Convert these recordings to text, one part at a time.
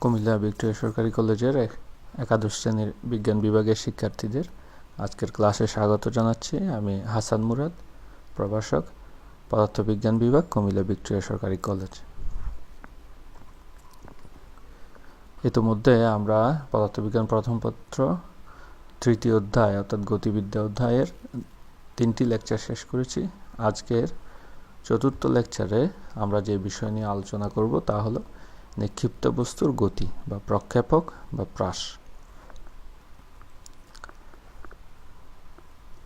Comilla Victoria সরকারি কলেজের এক- একাদশ শ্রেণির বিজ্ঞান বিভাগের শিক্ষার্থীদের আজকের ক্লাসে স্বাগত জানাচ্ছি। আমি হাসান মুরাদ, প্রভাষক, পদার্থবিজ্ঞান বিভাগ, কুমিল্লা ভিক্টোরিয়া সরকারি কলেজ। ইতিমধ্যে আমরা পদার্থবিজ্ঞান প্রথম পত্র, তৃতীয় অধ্যায়, অর্থাৎ গতিবিদ্যা অধ্যায়ের তিনটি লেকচার শেষ করেছি। আজকের চতুর্থ লেকচারে আমরা যে বিষয় নিয়ে আলোচনা করব তা হলো নিক্ষিপ্ত বস্তুর গতি বা প্রক্ষেপক বা প্রাস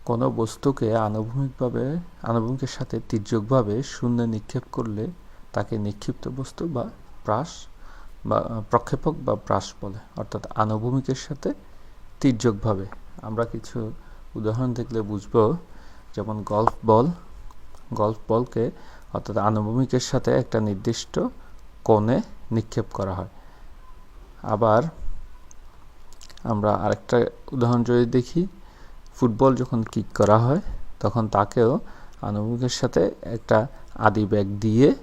কোনো বস্তুকে আনুভূমিকভাবে, আনুভূমিকের সাথে তির্যকভাবে শূন্যে নিক্ষেপ করলে তাকে নিক্ষিপ্ত বস্তু বা প্রাস বা প্রক্ষেপক বা প্রাস বলে। অর্থাৎ আনুভূমিকের সাথে তির্যকভাবে। আমরা কিছু উদাহরণ দেখলে বুঝব, যেমন গল্ফ বল। গল্ফ বলকে অর্থাৎ আনুভূমিকের সাথে একটা নির্দিষ্ট কোণে নিক্ষেপ করা হয়। আবার আমরা আরেকটা উদাহরণ যদি দেখি, ফুটবল যখন কিক করা হয়, তখন তাকেও আনুভূমিকের সাথে একটা আদি ব্যাগ দিয়ে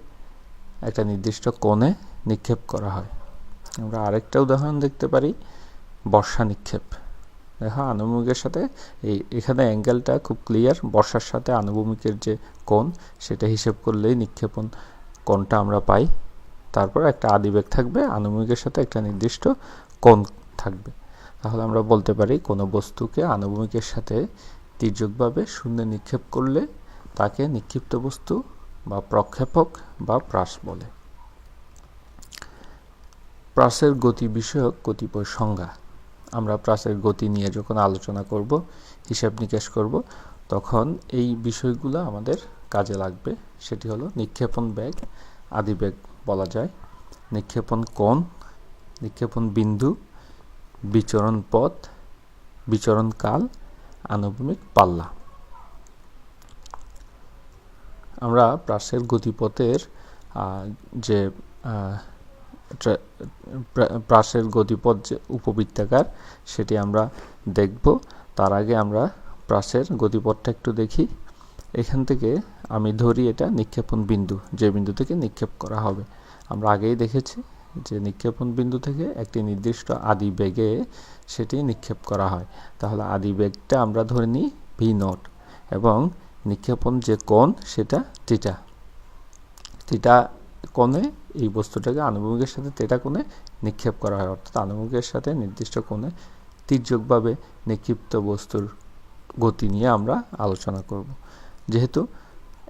একটা নির্দিষ্ট কোণে নিক্ষেপ করা হয়। আমরা আরেকটা উদাহরণ দেখতে পারি, বর্ষা নিক্ষেপ। দেখো, আনুভূমিকের সাথে এই, এখানে অ্যাঙ্গেলটা খুব ক্লিয়ার, বর্ষার সাথে আনুভূমিকের যে কোণ, সেটা হিসেব করলেই নিক্ষেপণ কোণটা আমরা পাই। তারপর একটা আদিবেগ থাকবে, আনুভূমিকের সাথে একটা নির্দিষ্ট কোণ থাকবে। তাহলে আমরা বলতে পারি কোনো বস্তুকে আনুভূমিকের সাথে তির্যকভাবে শূন্যে নিক্ষেপ করলে তাকে নিক্ষিপ্ত বস্তু বা প্রক্ষেপক বা প্রাস বলে। প্রাসের গতি বিষয়ক কতিপয় সংজ্ঞা। আমরা প্রাসের গতি নিয়ে যখন আলোচনা করব, হিসাব নিকাশ করব, তখন এই বিষয়গুলো আমাদের কাজে লাগবে। সেটি হলো নিক্ষেপণ ব্যাগ আদি ব্যাগ বলা যায়। নিক্ষেপণ কোণ, নিক্ষেপণ বিন্দু, বিচরণ পথ, বিচরণ কাল, আনুভূমিক পাল্লা। আমরা প্রাসের গতিপথের যে প্রাসের গতিপথ যে উপবৃত্তাকার, সেটি আমরা দেখব। তার আগে আমরা প্রাসের গতিপথটা একটু দেখি। এখান থেকে আমি ধরি এটা নিক্ষেপণ বিন্দু, যে বিন্দু থেকে নিক্ষেপ করা হবে। আমরা আগেই দেখেছি যে নিক্ষেপণ বিন্দু থেকে একটি নির্দিষ্ট আদি বেগে সেটি নিক্ষেপ করা হয়। তাহলে আদি বেগটা আমরা ধরে নিই ভি নট এবং নিক্ষেপণ যে কোণ সেটা টিটা টিটা কোণে এই বস্তুটাকে আনুভূমিকের সাথে তেটা কোণে নিক্ষেপ করা হয়। অর্থাৎ আনুভূমিকের সাথে নির্দিষ্ট কোণে তির্যকভাবে নিক্ষিপ্ত বস্তুর গতি নিয়ে আমরা আলোচনা করব। যেহেতু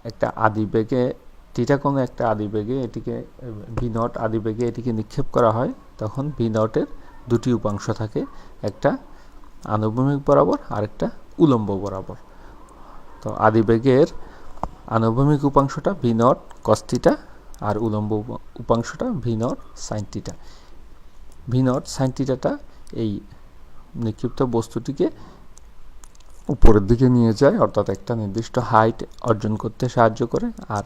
একটা আদিবেগে থিটা কোণে একটা আদিবেগে এটিকে, ভি নট আদিবেগে এটিকে নিক্ষেপ করা হয়, তখন ভি নটের দুটি উপাংশ থাকে, একটা আনুভূমিক বরাবর, আরেকটা উলম্ব বরাবর। তো আদিবেগের আনুভূমিক উপাংশটা ভি নট কস্তিটা আর উলম্ব উপাংশটা V naught sine theta V naught sine থিটাটা এই নিক্ষিপ্ত বস্তুটিকে উপরের দিকে নিয়ে যায়, অর্থাৎ একটা নির্দিষ্ট হাইট অর্জন করতে সাহায্য করে, আর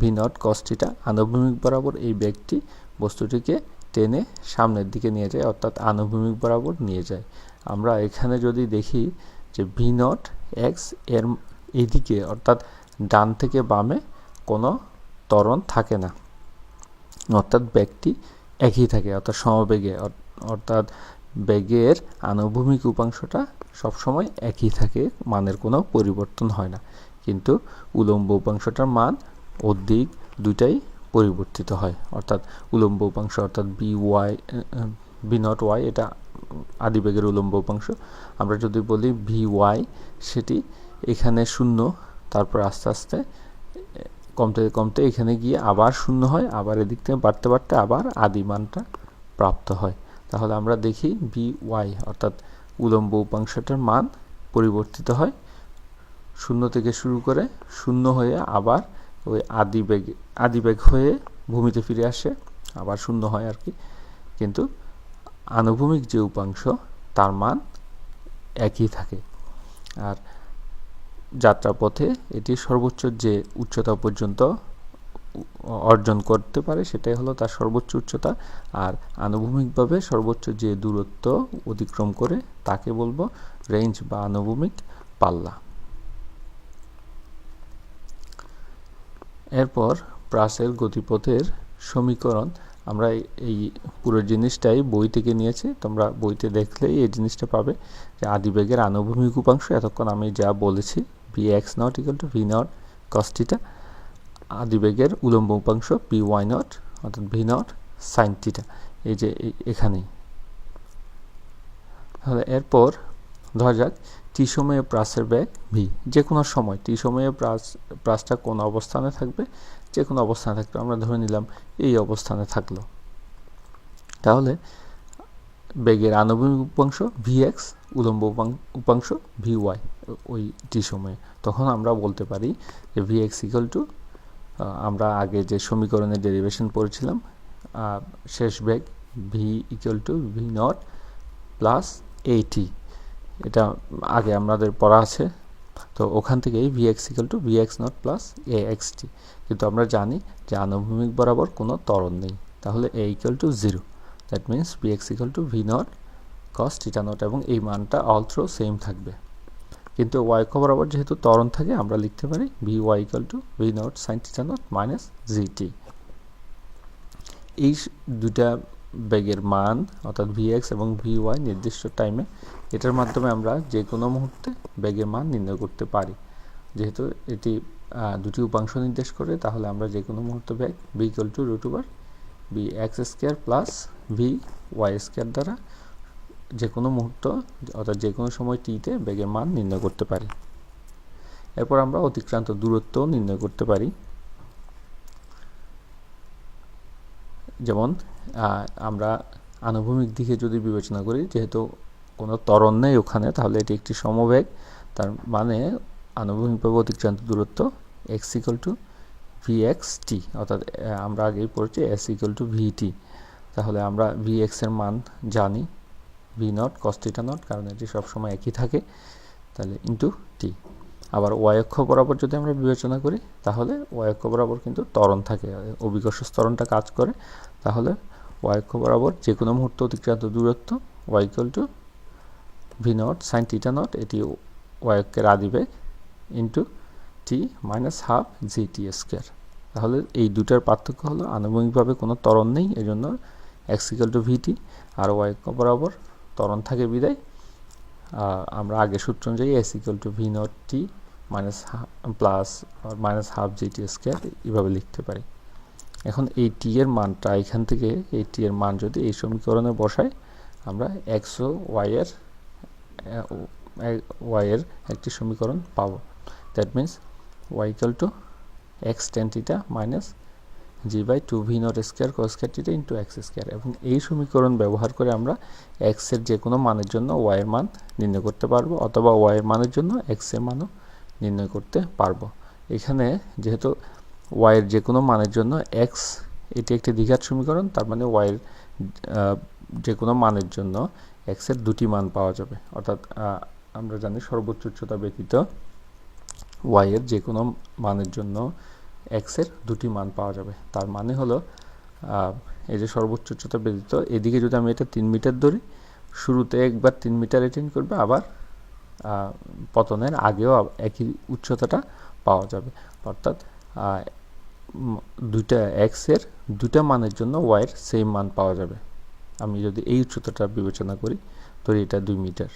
ভি নট কস্টিটা আনুভূমিক বরাবর এই ব্যাগটি বস্তুটিকে টেনে সামনের দিকে নিয়ে যায়, অর্থাৎ আনুভূমিক বরাবর নিয়ে যায়। আমরা এখানে যদি দেখি যে ভি নট এক্সের এইদিকে অর্থাৎ ডান থেকে বামে কোনো ত্বরণ থাকে না, অর্থাৎ ব্যাগটি একই থাকে, অর্থাৎ সমবেগে অর্থাৎ ব্যাগের আনুভূমিক উপাংশটা সবসময় একই থাকে, মানের কোনো পরিবর্তন হয় না। কিন্তু উলম্ব উপাংশটার মান ও দিক দুইটাই পরিবর্তিত হয়। অর্থাৎ উলম্ব উপাংশ, অর্থাৎ V Y V naught Y এটা আদিবেগের উলম্ব উপাংশ। আমরা যদি বলি ভি ওয়াই সেটি এখানে শূন্য, তারপর আস্তে আস্তে, কমতে কমতে এখানে গিয়ে আবার শূন্য হয়, আবার এদিক থেকে বাড়তে বাড়তে আবার আদি মানটা প্রাপ্ত হয়। তাহলে আমরা দেখি বি ওয়াই অর্থাৎ উলম্ব উপাংশটার মান পরিবর্তিত হয়। শূন্য থেকে শুরু করে শূন্য হয়ে আবার ওই আদি বেগ আদি বেগ হয়ে ভূমিতে ফিরে আসে, আবার শূন্য হয় আর কি। কিন্তু আনুভূমিক যে উপাংশ, তার মান একই থাকে। আর যাত্রাপথে এটি সর্বোচ্চ যে উচ্চতা পর্যন্ত অর্জন করতে পারে, সেটাই হলো তার সর্বোচ্চ উচ্চতা। আর আনুভূমিকভাবে সর্বোচ্চ যে দূরত্ব অতিক্রম করে, তাকে বলব রেঞ্জ বা আনুভূমিক পাল্লা। এরপর প্রাসের গতিপথের সমীকরণ। আমরা এই- পুরো জিনিসটাই বই থেকে নিয়েছি। তোমরা বইতে দেখলেই এই জিনিসটা পাবে যে আদিবেগের আনুভূমিক উপাংশ। এতক্ষণ আমি যা বলেছি V X naught equal to V naught কস্টিটা আদিবেগের উলম্ব উপাংশ পি ওয়াই নট অর্থাৎ ভি নট সাইন টিটা এই যে এখানেই। তাহলে এরপর ধরা যাক টি সময়ে প্রাসের ব্যাগ ভি। যে কোনো সময়। টি সময়ে প্রাস প্রাসটা কোন অবস্থানে থাকবে? যে কোনো অবস্থানে থাকবে। আমরা ধরে নিলাম এই অবস্থানে থাকল। তাহলে বেগের আনুভূমিক উপাংশ ভি এক্স উলম্ব উপাং- উপাংশ ভি ওয়াই ওই টি সময়ে তখন আমরা বলতে পারি যে ভি এক্স ইকুয়াল টু আমরা আগে যে সমীকরণের ডেরিভেশন পড়েছিলাম শেষ বেগ V equal to V naught plus A T এটা আগে আমাদের পড়া আছে। তো ওখান থেকেই V X equal to V X naught plus A X T কিন্তু আমরা জানি যে আনুভূমিক বরাবর কোনো ত্বরণ নেই। তাহলে A equal to zero that means V X equal to V naught cos theta naught এবং এই মানটা অল থ্রো সেম থাকবে। কিন্তু ওয়াই অক্ষ বরাবর যেহেতু ত্বরণ থাকে, আমরা লিখতে পারি V Y equal to V naught sine theta naught minus G T এই দুটা বেগের মান, অর্থাৎ ভি এক্স এবং ভি ওয়াই নির্দিষ্ট টাইমে এটার মাধ্যমে আমরা যে কোনো মুহূর্তে বেগের মান নির্ণয় করতে পারি। যেহেতু এটি দুটি উপাংশ নির্দেশ করে, তাহলে আমরা যে কোনো মুহূর্তে বেগ V equal to root over V X square plus V Y square দ্বারা যে কোনো মুহূর্ত অর্থাৎ যে কোনো সময় টিতে বেগের মান নির্ণয় করতে পারি। এরপর আমরা অতিক্রান্ত দূরত্ব নির্ণয় করতে পারি। যেমন আমরা আনুভূমিক দিকে যদি বিবেচনা করি, যেহেতু কোনো ত্বরণ নেই ওখানে, তাহলে এটি একটি সমবেগ। তার মানে আনুভূমিকভাবে অতিক্রান্ত দূরত্ব X equal to V X T অর্থাৎ আমরা আগেই পড়েছি S equal to V T তাহলে আমরা ভি এক্সের মান জানি ভি নট কস্টিটা নট কারণ এটি সবসময় একই থাকে, তাহলে ইন্টু টি আবার ওয়াই অক্ষ বরাবর যদি আমরা বিবেচনা করি, তাহলে ওয়াই অক্ষ বরাবর কিন্তু ত্বরণ থাকে, অভিকর্ষ ত্বরণটা কাজ করে। তাহলে ওয়াই অক্ষ বরাবর যে কোনো মুহূর্তে অতিক্রান্ত দূরত্ব Y to V naught sine theta naught এটি ওয়াই অক্ষের আদিবেগ into T minus half G T square তাহলে এই দুটার পার্থক্য হলো আনুভূমিকভাবে কোনো ত্বরণ নেই, এজন্য এক্স ইকুয়াল টু ভিটি আর ওয়াই বরাবর ত্বরণ থাকে বিদায়। আমরা আগে সূত্র অনুযায়ী S equal to V naught T minus plus minus half G T square এইভাবে লিখতে পারি। এখন এই টি এর মানটা এখান থেকে, এই টি এর মান যদি এই সমীকরণে বসাই, আমরা এক্স ও ওয়াই এর ওয়াই এর একটি সমীকরণ পাবো। That means Y equal to X tan theta minus G by two V naught square cos square theta into X square এবং এই সমীকরণ ব্যবহার করে আমরা এক্সের যে কোনো মানের জন্য ওয়াই এর মান নির্ণয় করতে পারব, অথবা ওয়াই এর মানের জন্য এক্সের মানও নির্ণয় করতে পারব। এখানে যেহেতু ওয়াই এর যে কোনো মানের জন্য এক্স এটি একটি দ্বিঘাত সমীকরণ, তার মানে ওয়াই এর যে কোনো মানের জন্য এক্সের দুটি মান পাওয়া যাবে। অর্থাৎ আমরা জানি সর্বোচ্চ উচ্চতা ব্যতীত ওয়াই এর যে কোনো মানের জন্য এক্সের দুটি মান পাওয়া যাবে। তার মানে হলো এই যে সর্বোচ্চ উচ্চতা ব্যতীত, এদিকে যদি আমি এটা তিন মিটার ধরি, শুরুতে একবার তিন মিটার এটেন্ড করবে, আবার পতনের আগেও একই উচ্চতাটা পাওয়া যাবে। অর্থাৎ দুইটা এক্সের দুইটা মানের জন্য ওয়াই এর সেম মান পাওয়া যাবে। আমি যদি এই উচ্চতাটা বিবেচনা করি, ধরি এটা দুই মিটার,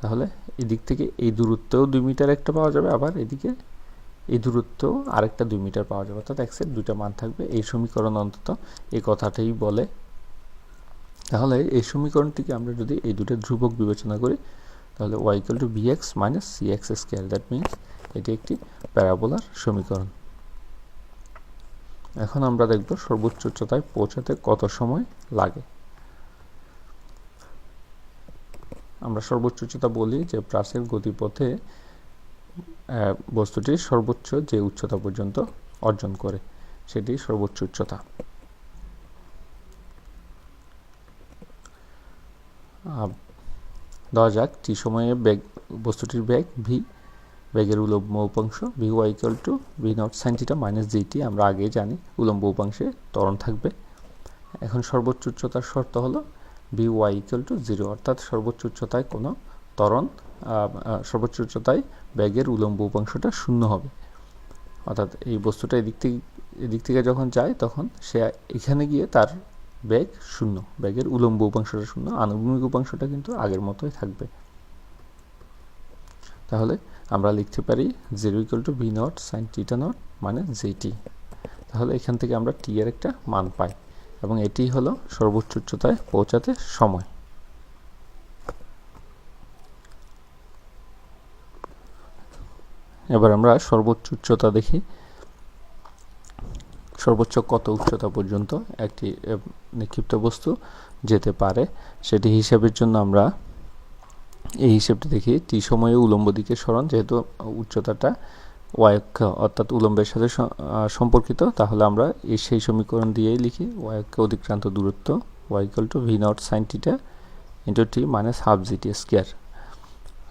তাহলে এদিক থেকে এই দূরত্বেও দুই মিটার একটা পাওয়া যাবে, আবার এদিকে এই দূরত্বেও আরেকটা দুই মিটার পাওয়া যাবে। অর্থাৎ এক্সের দুইটা মান থাকবে। এই সমীকরণ অন্তত এই কথাটাই বলে। তাহলে এই সমীকরণটিকে আমরা যদি এই দুটো ধ্রুবক বিবেচনা করি, তাহলে y equal to b x minus c x square that means এটি একটি প্যারাবোলার সমীকরণ। এখন আমরা দেখব সর্বোচ্চ উচ্চতায় পৌঁছাতে কত সময় লাগে। আমরা সর্বোচ্চ উচ্চতা বলি যে প্রাসের গতিপথে বস্তুটি সর্বোচ্চ যে উচ্চতা পর্যন্ত অর্জন করে, সেটি সর্বোচ্চ উচ্চতা। ধরা যাক, টি সময়ে বেগ, বস্তুটির বেগ ভি বেগের উলম্ব উপাংশ v y equal to v naught sine theta minus gt আমরা আগেই জানি, উলম্ব উপাংশে ত্বরণ থাকবে। এখন সর্বোচ্চ উচ্চতার শর্ত হলো v y equal to zero অর্থাৎ সর্বোচ্চ উচ্চতায় কোনো ত্বরণ সর্বোচ্চ উচ্চতায় ব্যাগের উলম্ব উপাংশটা শূন্য হবে। অর্থাৎ এই বস্তুটা এদিক থেকে এদিক থেকে যখন যায়, তখন সে এখানে গিয়ে তার ব্যাগ শূন্য, ব্যাগের উলম্ব উপাংশটা শূন্য, আনুভূমিক উপাংশটা কিন্তু আগের মতোই থাকবে। তাহলে আমরা লিখতে পারি zero equal to v naught sine theta naught মানে জিটি তাহলে এখান থেকে আমরা টি এর একটা মান পাই। এবং এটি হলো সর্বোচ্চ উচ্চতায় পৌঁছাতে সময়। এবার আমরা সর্বোচ্চ উচ্চতা দেখি। সর্বোচ্চ কত উচ্চতা পর্যন্ত একটি নিক্ষিপ্ত বস্তু যেতে পারে? সেটি হিসাবের জন্য আমরা এই হিসেবটি দেখি। টি সময়ে উলম্ব দিকে সরণ, যেহেতু উচ্চতাটা ওয়াইক অর্থাৎ উলম্বের সাথে সম্পর্কিত, তাহলে আমরা এই সেই সমীকরণ দিয়েই লিখি ওয়াইকে অধিক্রান্ত দূরত্ব y equal to v naught sine theta into t minus half g gt square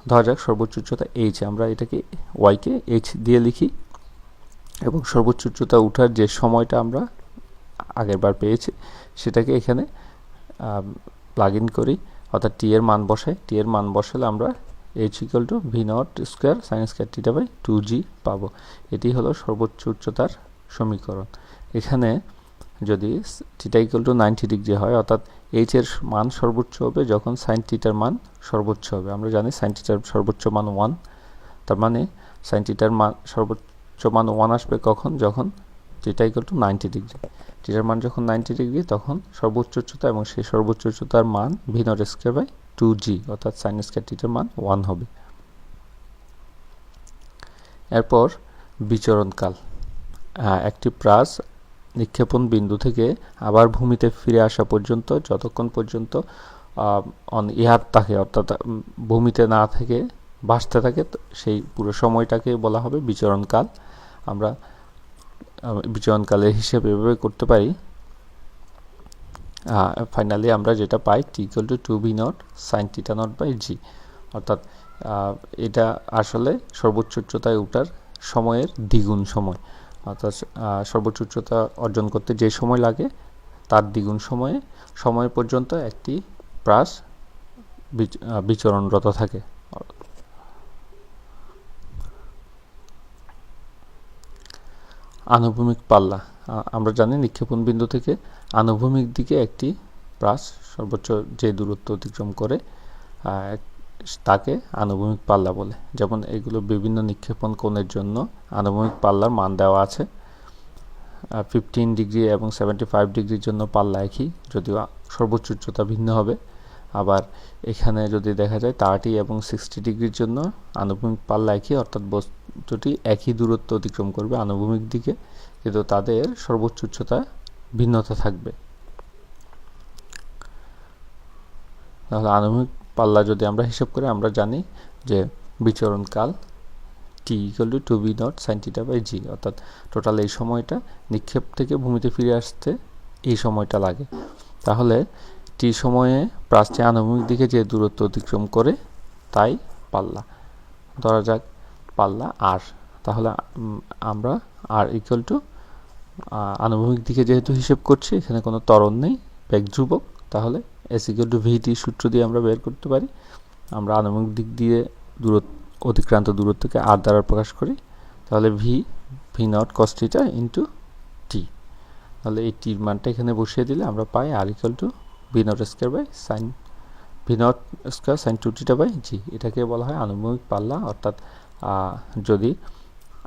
ধরা যাক সর্বোচ্চ উচ্চতা এইচ আমরা এটাকে ওয়াইকে এইচ দিয়ে লিখি, এবং সর্বোচ্চ উচ্চতা উঠার যে সময়টা আমরা আগের বার পেয়েছি, সেটাকে এখানে প্লাগ ইন করি, অর্থাৎ টি এর মান বসাই টি এর মান বসালে আমরা h equal to v naught square sine square theta by two g পাবো। এটি হলো সর্বোচ্চ উচ্চতার সমীকরণ। এখানে যদি theta equal to ninety degree হয়, অর্থাৎ এইচ এর মান সর্বোচ্চ হবে যখন সাইন টিটার মান সর্বোচ্চ হবে। আমরা জানি সাইন টিটার সর্বোচ্চ মান ওয়ান তার মানে সাইন টিটার মান সর্বোচ্চ মান ওয়ান আসবে কখন? যখন theta equal to ninety degree টিটার মান যখন নাইনটি ডিগ্রি তখন সর্বোচ্চ উচ্চতা এবং সেই সর্বোচ্চ উচ্চতার মান v naught square by two g অর্থাৎ সাইন স্কোয়ার মান ওয়ান হবে। এরপর বিচরণকাল একটি প্রাস নিক্ষেপণ বিন্দু থেকে আবার ভূমিতে ফিরে আসা পর্যন্ত, যতক্ষণ পর্যন্ত ইহার থাকে অর্থাৎ ভূমিতে না থেকে ভাসতে থাকে সেই পুরো সময়টাকে বলা হবে বিচরণকাল আমরা বিচরণকালের হিসেব এভাবে করতে পারি। ফাইনালি আমরা যেটা পাই t equal to two b naught sine theta naught by g অর্থাৎ এটা আসলে সর্বোচ্চ উচ্চতায় ওঠার সময়ের দ্বিগুণ সময়। অর্থাৎ সর্বোচ্চ উচ্চতা অর্জন করতে যে সময় লাগে, তার দ্বিগুণ সময়ে, সময় পর্যন্ত একটি প্রাস বিচরণরত থাকে। আনুভূমিক পাল্লা। আমরা জানি নিক্ষেপণ বিন্দু থেকে আনুভূমিক দিকে একটি প্রাস সর্বোচ্চ যে দূরত্ব অতিক্রম করে তাকে আনুভূমিক পাল্লা বলে। যেমন এগুলো বিভিন্ন নিক্ষেপণ কোণের জন্য আনুভূমিক পাল্লার মান দেওয়া আছে। ফিফটিন ডিগ্রি এবং সেভেন্টি ফাইভ ডিগ্রির জন্য পাল্লা একই, যদিও সর্বোচ্চ উচ্চতা ভিন্ন হবে। আবার এখানে যদি দেখা যায় থার্টি এবং সিক্সটি ডিগ্রির জন্য আনুভূমিক পাল্লা একই, অর্থাৎ বস্তুটি একই দূরত্ব অতিক্রম করবে আনুভূমিক দিকে। কিন্তু তাদের সর্বোচ্চ উচ্চতা ভিন্নতা থাকবে। তাহলে আনুভূমিক পাল্লা যদি আমরা হিসেব করি, আমরা জানি যে বিচরণকাল t equal to two b naught sine theta by g অর্থাৎ টোটাল এই সময়টা নিক্ষেপ থেকে ভূমিতে ফিরে আসতে এই সময়টা লাগে। তাহলে টি সময়ে প্রাচী আনুভূমিক দিকে যে দূরত্ব অতিক্রম করে, তাই পাল্লা। ধরা যাক, পাল্লা আর তাহলে আমরা আর ইকুয়াল টু আনুভূমিক দিকে যেহেতু হিসেব করছি, এখানে কোনো ত্বরণ নেই, বেগ ধ্রুবক, তাহলে এস ইকুয়াল টু ভিটি সূত্র দিয়ে আমরা বের করতে পারি। আমরা আনুভূমিক দিক দিয়ে দূরত্ব, অতিক্রান্ত দূরত্বকে আর দ্বারা প্রকাশ করি, তাহলে v v naught cos theta into t তাহলে এই টির মানটা এখানে বসিয়ে দিলে আমরা পাই R equal to v naught square by sine v naught square sine two theta by g এটাকে বলা হয় আনুভূমিক পাল্লা, অর্থাৎ যদি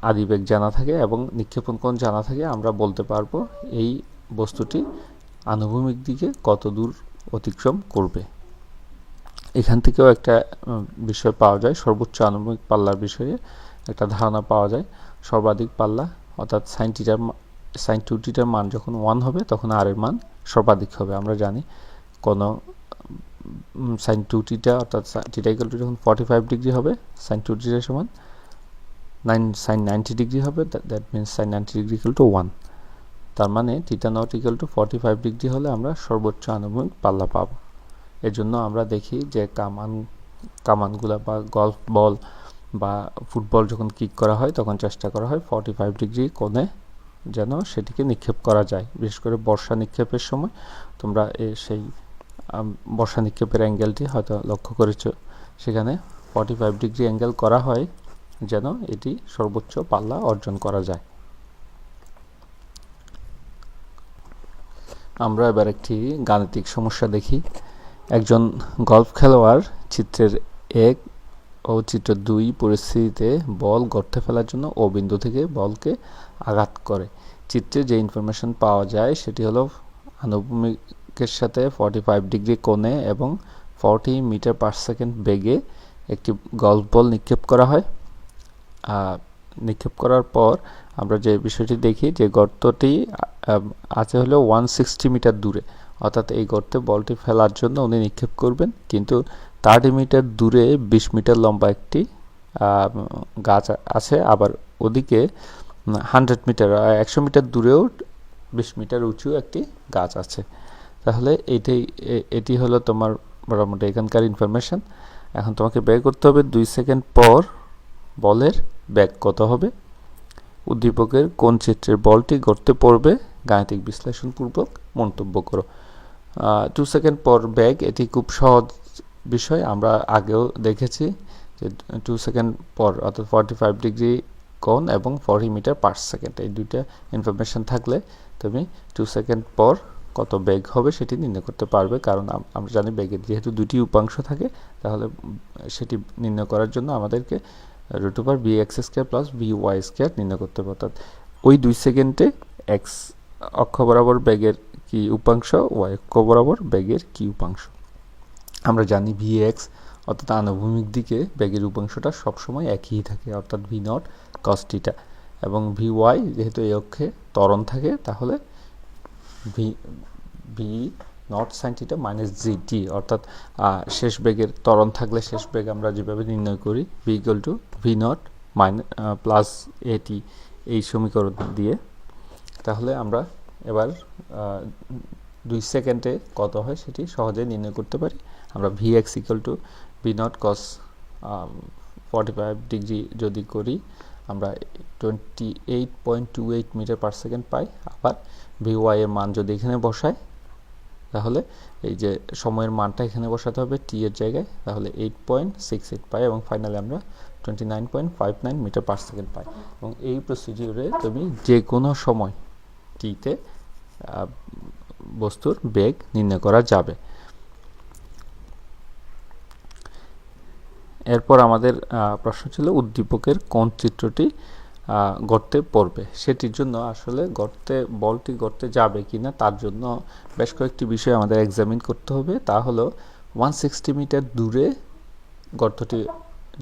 আদিবেগ জানা থাকে এবং নিক্ষেপণ কোণ জানা থাকে, আমরা বলতে পারব এই বস্তুটি আনুভূমিক দিকে কত দূর অতিক্রম করবে। এখান থেকেও একটা বিষয় পাওয়া যায়, সর্বোচ্চ আনুভূমিক পাল্লার বিষয়ে একটা ধারণা পাওয়া যায়। সর্বাধিক পাল্লা, অর্থাৎ সাইন টিটার সাইন টু টিটার মান যখন ওয়ান হবে, তখন আর এর মান সর্বাধিক হবে। আমরা জানি কোনো সাইন টু টিটা অর্থাৎ টিটা ইকাল টু যখন ফর্টি ফাইভ ডিগ্রি হবে সাইন টু টিটার সমান নাইন সাইন নাইনটি ডিগ্রি হবে that means sine ninety degree equal to one তার মানে theta naught equal to forty five degree হলে আমরা সর্বোচ্চ আনুভূমিক পাল্লা পাবো। এর জন্য আমরা দেখি যে কামান, কামানগুলো বা গল্ফ বল বা ফুটবল যখন কিক করা হয়, তখন চেষ্টা করা হয় ফর্টি ফাইভ ডিগ্রি কোণে যেন সেটিকে নিক্ষেপ করা যায়। বিশেষ করে বর্ষা নিক্ষেপের সময় তোমরা এ সেই বর্ষা নিক্ষেপের অ্যাঙ্গেলটি হয়তো লক্ষ্য করেছ। সেখানে ফর্টি ফাইভ ডিগ্রি অ্যাঙ্গেল করা হয়। যেন এটি সর্বোচ্চ পাল্লা অর্জন করা যায়। আমরা এবার একটি গাণিতিক সমস্যা দেখি। একজন গলফ খেলোয়াড় চিত্রের এক ও চিত্র দুই পরিস্থিতিতে বল গর্তে ফেলার জন্য ও বিন্দু থেকে বলকে আঘাত করে। চিত্রে যে ইনফরমেশন পাওয়া যায় সেটি হলো আনুভূমিকের সাথে ফর্টি ফাইভ ডিগ্রি কোণে এবং ফর্টি মিটার পার সেকেন্ড বেগে একটি গল্ফ বল নিক্ষেপ করা হয়। নিক্ষেপ করার পর আমরা যে বিষয়টি দেখি যে গর্তটি আছে হলো ওয়ান সিক্সটি মিটার দূরে। অর্থাৎ এই গর্তে বলটি ফেলার জন্য উনি নিক্ষেপ করবেন। কিন্তু থার্টি মিটার দূরে বিশ মিটার লম্বা একটি গাছ আছে। আবার ওদিকে হান্ড্রেড মিটার একশো মিটার দূরেও বিশ মিটার উঁচু একটি গাছ আছে। তাহলে এইটাই এ- এটি হলো তোমার মোটামুটি এখানকার ইনফরমেশন এখন তোমাকে বের করতে হবে দুই সেকেন্ড পর বলের ব্যাগ কত হবে? উদ্দীপকের কোন চিত্রের বলটি গড়তে পড়বে? গাণিতিক বিশ্লেষণপূর্বক মন্তব্য করো। টু সেকেন্ড পর ব্যাগ, এটি খুব সহজ বিষয়। আমরা আগেও দেখেছি যে টু সেকেন্ড পর, অর্থাৎ ফর্টি ফাইভ ডিগ্রি কোণ এবং ফর্টি মিটার পার সেকেন্ড এই দুইটা ইনফরমেশন থাকলে তুমি টু সেকেন্ড পর কত বেগ হবে সেটি নির্ণয় করতে পারবে। কারণ আমরা জানি বেগের যেহেতু দুটি উপাংশ থাকে, তাহলে সেটি নির্ণয় করার জন্য আমাদেরকে root over b x square plus b y square নির্ণয় করতে অর্থাৎ ওই দুই সেকেন্ডে এক্স অক্ষ বরাবর বেগের কি উপাংশ ওয়াই অক্ষ বরাবর বেগের কি উপাংশ। আমরা জানি ভি এক্স অর্থাৎ আনুভূমিক দিকে বেগের উপাংশটা সবসময় একই থাকে, অর্থাৎ ভি নট কস্টিটা এবং ভি ওয়াই যেহেতু এই অক্ষে ত্বরণ থাকে, তাহলে v v naught sine theta minus g t অর্থাৎ শেষ বেগের ত্বরণ থাকলে শেষ বেগ আমরা যেভাবে নির্ণয় করি v equal to v naught minus plus এটি এই সমীকরণ দিয়ে। তাহলে আমরা এবার দুই সেকেন্ডে কত হয় সেটি সহজে নির্ণয় করতে পারি। আমরা v x equal to v naught cos forty five degree যদি করি, আমরা twenty eight point two eight meter per second পাই। আবার ভি ওয়াই এর মান যদি এখানে বসাই তাহলে এই যে সময়ের মানটা এখানে বসাতে হবে টি এর জায়গায় তাহলে এইট পয়েন্ট সিক্স এইট পাই এবং ফাইনালি আমরা twenty nine point five nine meter per second পাই। এবং এই প্রসিডিউরে তুমি যে কোনো সময় টিতে বস্তুর বেগ নির্ণয় করা যাবে। এরপর আমাদের প্রশ্ন ছিল উদ্দীপকের কোন চিত্রটি গর্তে পড়বে। সেটির জন্য আসলে গর্তে বলটি গর্তে যাবে কি না তার জন্য বেশ কয়েকটি বিষয় আমাদের এক্সামিন করতে হবে। তা হলো ওয়ান সিক্সটি মিটার দূরে গর্তটি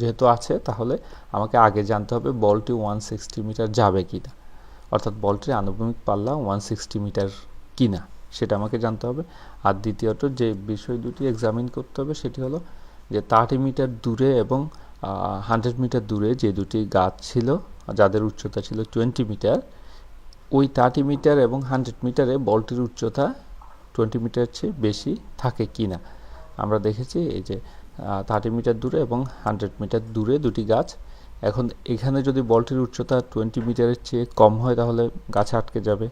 যেহেতু আছে, তাহলে আমাকে আগে জানতে হবে বলটি ওয়ান সিক্সটি মিটার যাবে কিনা। অর্থাৎ বলটির আনুভূমিক পাল্লা ওয়ান সিক্সটি মিটার কি না সেটা আমাকে জানতে হবে। আর দ্বিতীয়ত যে বিষয় দুটি এক্সামিন করতে হবে, সেটি হলো যে থার্টি মিটার দূরে এবং হান্ড্রেড মিটার দূরে যে দুটি গাছ ছিল যাদের উচ্চতা ছিল টোয়েন্টি মিটার, ওই থার্টি মিটার এবং হান্ড্রেড মিটারে বলটির উচ্চতা টোয়েন্টি মিটারের চেয়ে বেশি থাকে কি না। আমরা দেখেছি এই যে থার্টি মিটার দূরে এবং হান্ড্রেড মিটার দূরে দুটি গাছ। এখন এখানে যদি বলটির উচ্চতা টোয়েন্টি মিটারের চেয়ে কম হয় তাহলে গাছে আটকে যাবে।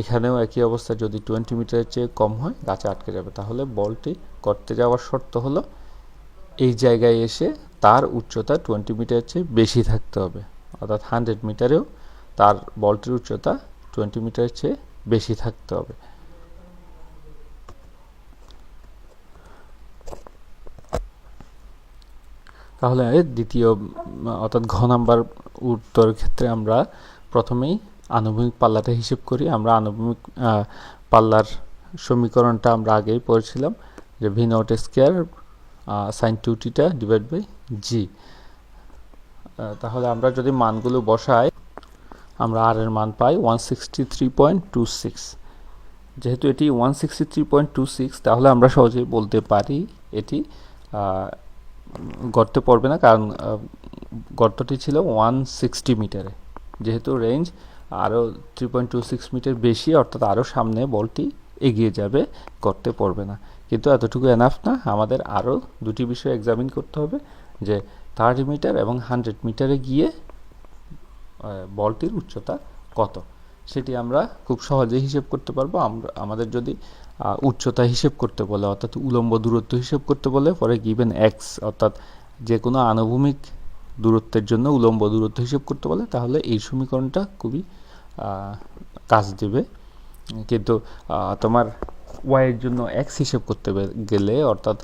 এখানেও একই অবস্থা, যদি টোয়েন্টি মিটারের চেয়ে কম হয় গাছে আটকে যাবে। তাহলে বলটি করতে যাওয়ার শর্ত হলো, এই জায়গায় এসে তার উচ্চতা টোয়েন্টি মিটারের চেয়ে বেশি থাকতে হবে। অর্থাৎ হান্ড্রেড মিটারেও তার বলটির উচ্চতা টোয়েন্টি মিটারের চেয়ে বেশি থাকতে হবে। তাহলে দ্বিতীয়, অর্থাৎ ঘ নাম্বার উত্তরের ক্ষেত্রে আমরা প্রথমেই আনুভূমিক পাল্লাটা হিসেব করি। আমরা আনুভূমিক পাল্লার সমীকরণটা আমরা আগেই পড়েছিলাম যে v naught square sine two theta divide by g তাহলে আমরা যদি মানগুলো বসাই, আমরা আর এর মান পাই one sixty three point two six যেহেতু এটি one sixty three point two six তাহলে আমরা সহজেই বলতে পারি এটি গর্তে পড়বে না, কারণ গর্তটি ছিল ওয়ান সিক্সটি মিটারে যেহেতু রেঞ্জ আরও three point two six meter বেশি, অর্থাৎ আরও সামনে বলটি এগিয়ে যাবে, গর্তে পড়বে না। কিন্তু এতটুকু এনাফ না, আমাদের আরও দুটি বিষয় এক্সামিন করতে হবে, যে থার্টি মিটার এবং হান্ড্রেড মিটারে গিয়ে বলটির উচ্চতা কত? সেটি আমরা খুব সহজেই হিসেব করতে পারব। আমরা, আমাদের যদি উচ্চতা হিসেব করতে বলে, অর্থাৎ উলম্ব দূরত্ব হিসেব করতে বলে, পরে গিভেন এক্স অর্থাৎ যে কোনো আনুভূমিক দূরত্বের জন্য উলম্ব দূরত্ব হিসেব করতে বলে, তাহলে এই সমীকরণটা খুবই কাজ দেবে। কিন্তু তোমার ওয়াইয়ের জন্য এক্স হিসেব করতে গেলে অর্থাৎ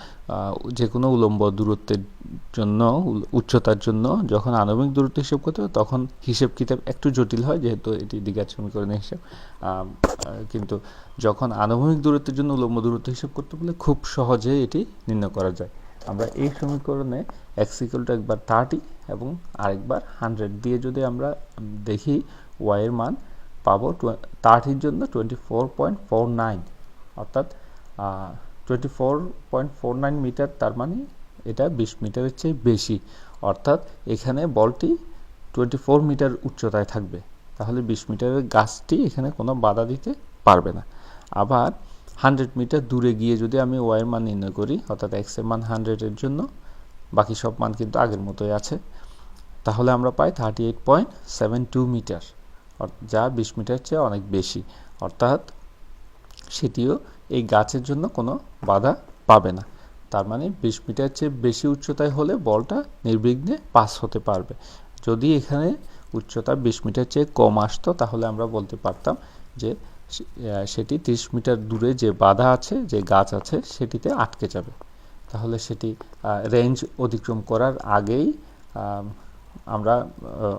যে কোনো উলম্ব দূরত্বের জন্য উচ্চতার জন্য যখন আণবিক দূরত্ব হিসেব করতে হবে তখন হিসেব কিতাব একটু জটিল হয় যেহেতু এটি দ্বিঘাত সমীকরণের হিসাব। কিন্তু যখন আণবিক দূরত্বের জন্য উলম্ব দূরত্ব হিসেব করতে বলে খুব সহজে এটি নির্ণয় করা যায়। আমরা এই সমীকরণে এক্স একবার থার্টি এবং আরেকবার হান্ড্রেড দিয়ে যদি আমরা দেখি ওয়াইয়ের মান পাবো থার্টির জন্য twenty four point four nine অর্থাৎ twenty four point four nine meter তার মানে এটা বিশ মিটারের চেয়ে বেশি। অর্থাৎ এখানে বলটি টোয়েন্টি ফোর মিটার উচ্চতায় থাকবে। তাহলে বিশ মিটারের গাছটি এখানে কোনো বাধা দিতে পারবে না। আবার হান্ড্রেড মিটার দূরে গিয়ে যদি আমি ওয়াইয়ের মান নির্ণয় করি, অর্থাৎ এক্সের মান হান্ড্রেডের জন্য, বাকি সব মান কিন্তু আগের মতোই আছে, তাহলে আমরা পাই thirty eight point seven two meter যা বিশ মিটার চেয়ে অনেক বেশি। অর্থাৎ সেটিও এই গাছের জন্য কোনো বাধা পাবে না। তার মানে বিশ মিটার চেয়ে বেশি উচ্চতায় হলে বলটা নির্বিঘ্নে পাস হতে পারবে। যদি এখানে উচ্চতা বিশ মিটার চেয়ে কম আসতো, তাহলে আমরা বলতে পারতাম যে সেটি তিরিশ মিটার দূরে যে বাধা আছে, যে গাছ আছে, সেটিতে আটকে যাবে। তাহলে সেটি রেঞ্জ অতিক্রম করার আগেই আমরা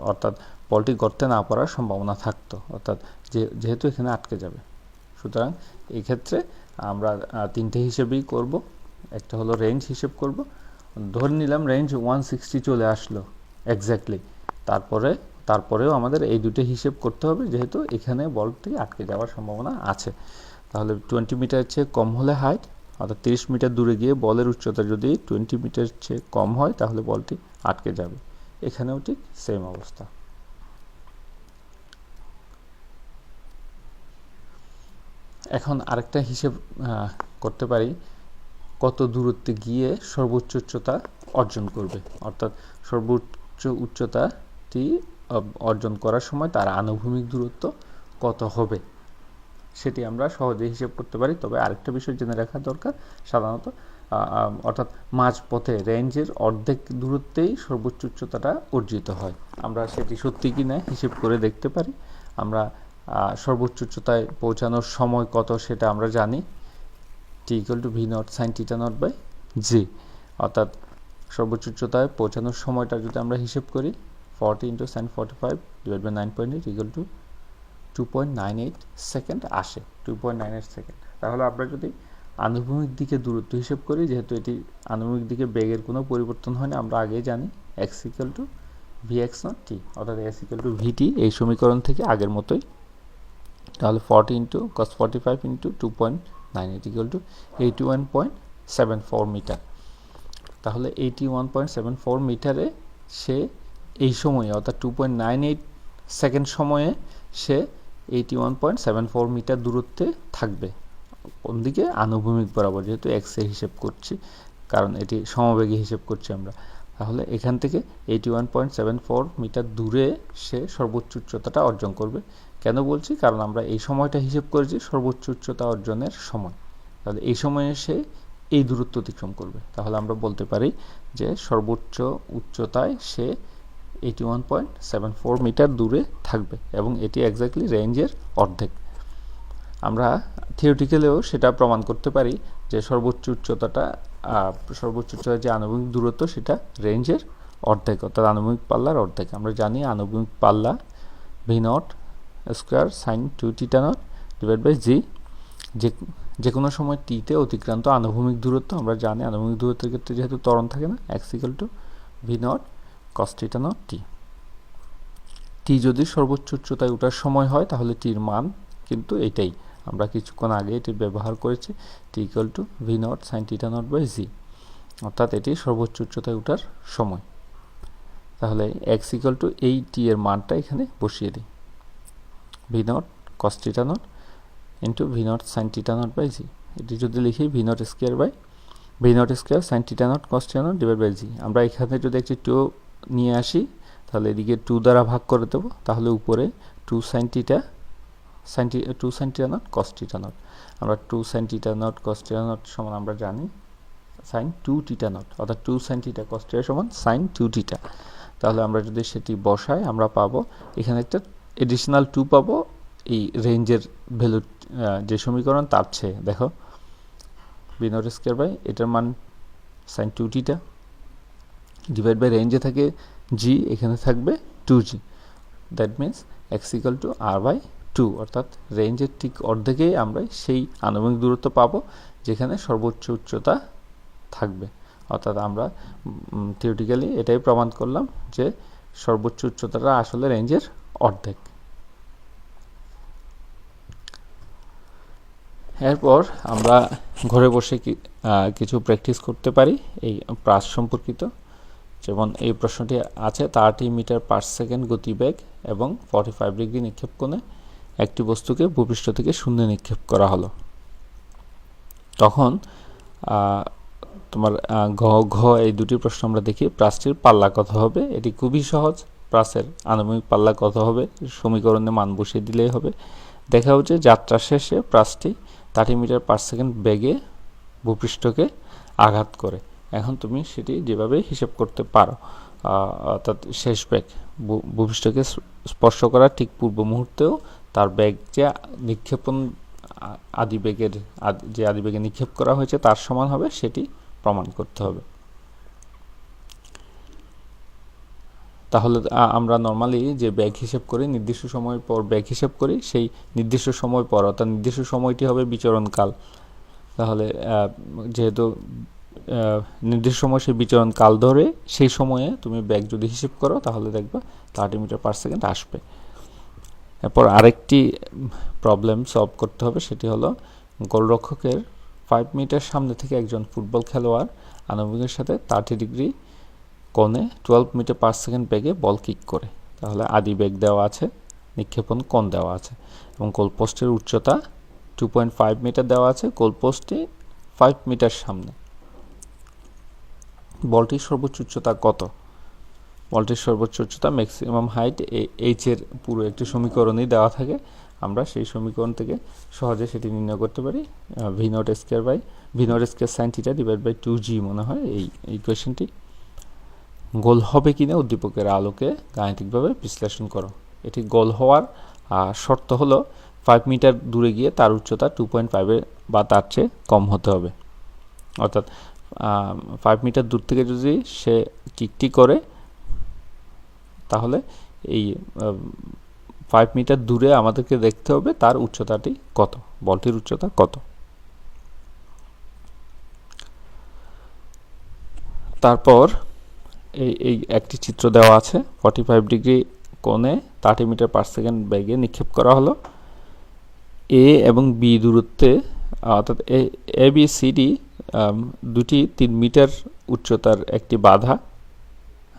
অর্থাৎ বলটি গর্তে না পড়ার সম্ভাবনা থাকতো। অর্থাৎ যেহেতু এখানে আটকে যাবে। সুতরাং এই ক্ষেত্রে আমরা তিনটে হিসেবেই করব। একটা হলো রেঞ্জ হিসেব করব। ধরে নিলাম রেঞ্জ ওয়ান সিক্সটি চলে আসলো এক্স্যাক্টলি তারপরে, তারপরেও আমাদের এই দুটো হিসেব করতে হবে, যেহেতু এখানে বলটি আটকে যাওয়ার সম্ভাবনা আছে। তাহলে টোয়েন্টি মিটার চেয়ে কম হলে হাইট অর্থাৎ তিরিশ মিটার দূরে গিয়ে বলের উচ্চতা যদি টোয়েন্টি মিটার চেয়ে কম হয়, তাহলে বলটি আটকে যাবে। এখানেও ঠিক সেম অবস্থা। এখন আরেকটা হিসেব করতে পারি। কত দূরত্বে গিয়ে সর্বোচ্চ উচ্চতা অর্জন করবে? অর্থাৎ সর্বোচ্চ উচ্চতাটি অর্জন করার সময় তার আনুভূমিক দূরত্ব কত হবে? সেটি আমরা সহজে হিসেব করতে পারি, তবে আরেকটা বিষয় জেনে রাখা দরকার সাধারণত। অর্থাৎ মাঝপথে রেঞ্জের অর্ধেক দূরত্বেই সর্বোচ্চ উচ্চতাটা অর্জিত হয়। আমরা সেটি সত্যি কি না হিসেব করে দেখতে পারি। আমরা সর্বোচ্চ উচ্চতায় পৌঁছানোর সময় কত সেটা আমরা জানি। T equal to v naught sine theta naught by g অর্থাৎ সর্বোচ্চ উচ্চতায় পৌঁছানোর সময়টা যদি আমরা হিসেব করি forty into sine forty five divide by nine point eight equal to two point nine eight second আসে two point nine eight second তাহলে আমরা যদি আনুভূমিক দিকে দূরত্ব হিসেব করি, যেহেতু এটি আনুভূমিক দিকে বেগের কোনো পরিবর্তন হয় না আমরা আগেই জানি x equal to v x naught t অর্থাৎ এস ইকুয়াল টু ভিটি এই সমীকরণ থেকে আগের মতোই তাহলে forty into cos forty five into two point nine eight equal to eighty one point seven four meter তাহলে eighty one point seven four মিটারে সে এই সময়ে, অর্থাৎ two point nine eight second সময়ে সে eighty one point seven four meter দূরত্বে থাকবে। কোন দিকে আনুভূমিক বরাবর, যেহেতু এক্সে হিসেব করছি, কারণ এটি সমবেগে হিসেব করছি আমরা। তাহলে এখান থেকে eighty one point seven four meter দূরে সে সর্বোচ্চ উচ্চতাটা অর্জন করবে। কেন বলছি? কারণ আমরা এই সময়টা হিসেব করেছি সর্বোচ্চ উচ্চতা অর্জনের সময়। তাহলে এই সময়ে সে এই দূরত্ব অতিক্রম করবে। তাহলে আমরা বলতে পারি যে সর্বোচ্চ উচ্চতায় সে eighty one point seven four meter দূরে থাকবে এবং এটি এক্স্যাক্টলি রেঞ্জের অর্ধেক। আমরা থিওরিটিক্যালেও সেটা প্রমাণ করতে পারি যে সর্বোচ্চ উচ্চতাটা সর্বোচ্চ উচ্চতার যে আনুভূমিক দূরত্ব সেটা রেঞ্জের অর্ধেক, অর্থাৎ আনুভূমিক পাল্লার অর্ধেক। আমরা জানি আনুভূমিক পাল্লা v naught square sine two theta naught divide by g. যে যে কোনো সময় টিতে অতিক্রান্ত আনুভূমিক দূরত্ব, আমরা জানি আনুভূমিক দূরত্বের ক্ষেত্রে যেহেতু ত্বরণ থাকে না equal to v naught cos theta naught t t যদি সর্বোচ্চ উচ্চতায় ওঠার সময় হয়, তাহলে টির মান কিন্তু এটাই। আমরা কিছুক্ষণ আগে এটি ব্যবহার করেছি t equal to v naught sine theta naught by g অর্থাৎ এটি সর্বোচ্চ উচ্চতায় ওঠার সময়। তাহলে এক্স ইকুয়াল টু এই টি এর মানটা এখানে বসিয়ে দিই। V naught cos theta naught into v naught sine theta naught by g এটি যদি লিখি v naught square by v naught square sine theta naught cos theta naught divide by g আমরা এখানে যদি একটি টু নিয়ে আসি, তাহলে এদিকে টু দ্বারা ভাগ করে দেবো। তাহলে উপরে two sine theta sine t two sine theta naught cos theta naught আমরা two sine theta naught cos theta naught সমান আমরা জানি সাইন টু টিটা নট অর্থাৎ two sine theta cos theta সমান সাইন টু টিটা তাহলে আমরা যদি সেটি বসাই, আমরা পাবো এখানে একটা এডিশনাল টু পাবো। এই রেঞ্জের ভ্যালু যে সমীকরণ তার চেয়ে, দেখো। বি নট স্কোয়ার বাই এটার মান sine two theta divide by রেঞ্জে থাকে জি এখানে থাকবে two g that means x equal to R by two অর্থাৎ রেঞ্জের ঠিক অর্ধেকেই আমরা সেই আনুমানিক দূরত্ব পাবো, যেখানে সর্বোচ্চ উচ্চতা থাকবে। অর্থাৎ আমরা থিওরিটিক্যালি এটাই প্রমাণ করলাম যে সর্বোচ্চ উচ্চতাটা আসলে রেঞ্জের অর্ধেক। এরপর আমরা ঘরে বসে কিছু প্র্যাকটিস করতে পারি এই প্রাস সম্পর্কিত। যেমন এই প্রশ্নটি আছে থার্টি মিটার পার সেকেন্ড গতিবেগ এবং ফর্টি ফাইভ ডিগ্রি নিক্ষেপ কোণে একটি বস্তুকে ভূপৃষ্ঠ থেকে শূন্যে নিক্ষেপ করা হলো। তখন তোমার ঘ ঘ এই দুটি প্রশ্ন আমরা দেখি, প্রাসটির পাল্লা কত হবে? এটি খুবই সহজ, প্রাসের আনুমানিক পাল্লা কত হবে? সমীকরণে মান বসিয়ে দিলেই হবে। দেখা হচ্ছে যাত্রা শেষে প্রাসটি থার্টি মিটার পার সেকেন্ড বেগে ভূপৃষ্ঠকে আঘাত করে। এখন তুমি সেটি যেভাবে হিসেব করতে পারো অর্থাৎ শেষ বেগ ভূপৃষ্ঠকে স্পর্শ করার ঠিক পূর্ব মুহূর্তেও তার বেগ যে নিক্ষেপণ আদিবেগের আদ- যে আদিবেগে নিক্ষেপ করা হয়েছে তার সমান হবে, সেটি প্রমাণ করতে হবে। তাহলে আমরা নর্মালি যে ব্যাগ হিসেব করি, নির্দিষ্ট সময় পর ব্যাগ হিসেব করি, সেই নির্দিষ্ট সময় পর, অর্থাৎ নির্দিষ্ট সময়টি হবে বিচরণকাল। তাহলে যেহেতু নির্দিষ্ট সময় সেই বিচরণকাল ধরে, সেই সময়ে তুমি ব্যাগ যদি হিসেব করো, তাহলে দেখবা থার্টি মিটার পার সেকেন্ড আসবে। এরপর আরেকটি প্রবলেম সলভ করতে হবে, সেটি হলো গোলরক্ষকের ফাইভ মিটার সামনে থেকে একজন ফুটবল খেলোয়াড় আনুভূমিকের সাথে থার্টি ডিগ্রি কোণে টুয়েলভ মিটার পার সেকেন্ড বেগে বল কিক করে। তাহলে আদি বেগ দেওয়া আছে নিক্ষেপণ কোণ দেওয়া আছে। এবং গোলপোস্টের উচ্চতা টু পয়েন্ট ফাইভ মিটার দেওয়া আছে গোলপোস্টে ফাইভ মিটার সামনে। বলটির সর্বোচ্চ উচ্চতা কত? বলটির সর্বোচ্চ উচ্চতা ম্যাক্সিমাম হাইট এইচ এর পুরো একটি সমীকরণই দেওয়া থাকে। আমরা সেই সমীকরণ থেকে সহজে সেটি নির্ণয় করতে পারি। V naught square by v naught square sine theta divide by two g মনে হয় এই ইকুয়েশনটি গোল হবে কিনা উদ্দীপকের আলোকে গাণিতিকভাবে বিশ্লেষণ করো। এটি গোল হওয়ার শর্ত হলো ফাইভ মিটার দূরে গিয়ে তার উচ্চতা টু পয়েন্ট ফাইভে বা তার চেয়ে কম হতে হবে। অর্থাৎ ফাইভ মিটার দূর থেকে যদি সে কিকটি করে, তাহলে এই ফাইভ মিটার দূরে আমাদেরকে দেখতে হবে তার উচ্চতাটি কত, বলটির উচ্চতা কত। তারপর এই এই একটি চিত্র দেওয়া আছে। ফর্টি ফাইভ ডিগ্রি কোণে থার্টি মিটার পার সেকেন্ড বেগে নিক্ষেপ করা হলো। এ এবং বি দূরত্বে অর্থাৎ এ বি সি ডি দুটি তিন মিটার উচ্চতার একটি বাধা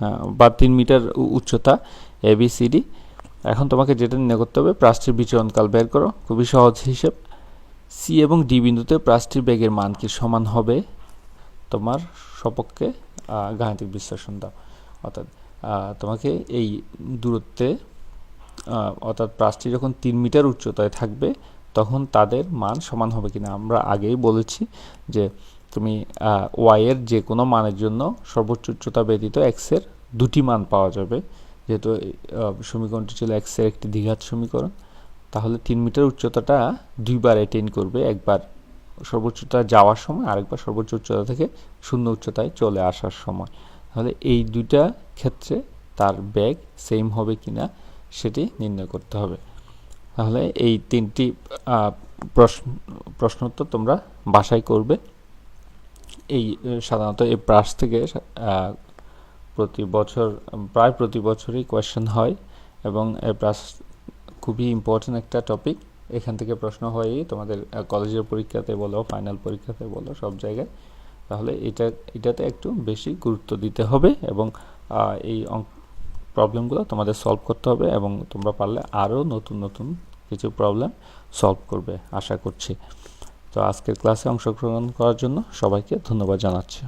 হ্যাঁ, বা তিন মিটার উচ্চতা এ বি সি ডি এখন তোমাকে যেটা নির্ণয় করতে হবে প্রাষ্টির বিচরণকাল বের করো খুবই সহজ হিসেব। সি এবং ডি বিন্দুতে প্রাষ্টির বেগের মান কি সমান হবে? তোমার সপক্ষে গাণিতিক বিশ্লেষণ দাও। অর্থাৎ তোমাকে এই দূরত্বে অর্থাৎ প্রাসটি যখন তিন মিটার উচ্চতায় থাকবে, তখন তাদের মান সমান হবে কিনা আমরা আগেই বলেছি যে তুমি ওয়াইয়ের যে কোনো মানের জন্য সর্বোচ্চ উচ্চতা ব্যতীত এক্সের দুটি মান পাওয়া যাবে। যেহেতু সমীকরণটি ছিল এক্সের একটি দ্বিঘাত সমীকরণ, তাহলে তিন মিটার উচ্চতাটা দুইবার অ্যাটেইন করবে, একবার সর্বোচ্চ যাওয়ার সময়, আরেকবার সর্বোচ্চ উচ্চতা থেকে শূন্য উচ্চতায় চলে আসার সময়। তাহলে এই দুইটা ক্ষেত্রে তার ব্যাগ সেম হবে কি না সেটি নির্ণয় করতে হবে। তাহলে এই তিনটি প্রশ্ন প্রশ্ন উত্তর তোমরা বাসায় করবে। এই সাধারণত এই প্রাস থেকে প্রতি বছর, প্রায় প্রতি বছরই কোয়েশ্চেন হয় এবং প্রাস খুবই ইম্পর্টেন্ট একটা টপিক এখান থেকে প্রশ্ন হয়ই তোমাদের কলেজের পরীক্ষাতে বলো ফাইনাল পরীক্ষাতে বলো, সব জায়গায়। তাহলে এটা, এটাতে একটু বেশি গুরুত্ব দিতে হবে এবং এই প্রবলেমগুলো তোমাদের সলভ করতে হবে এবং তোমরা পারলে আরও নতুন নতুন কিছু প্রবলেম সলভ করবে, আশা করছি। তো আজকের ক্লাসে অংশগ্রহণ করার জন্য সবাইকে ধন্যবাদ জানাচ্ছি।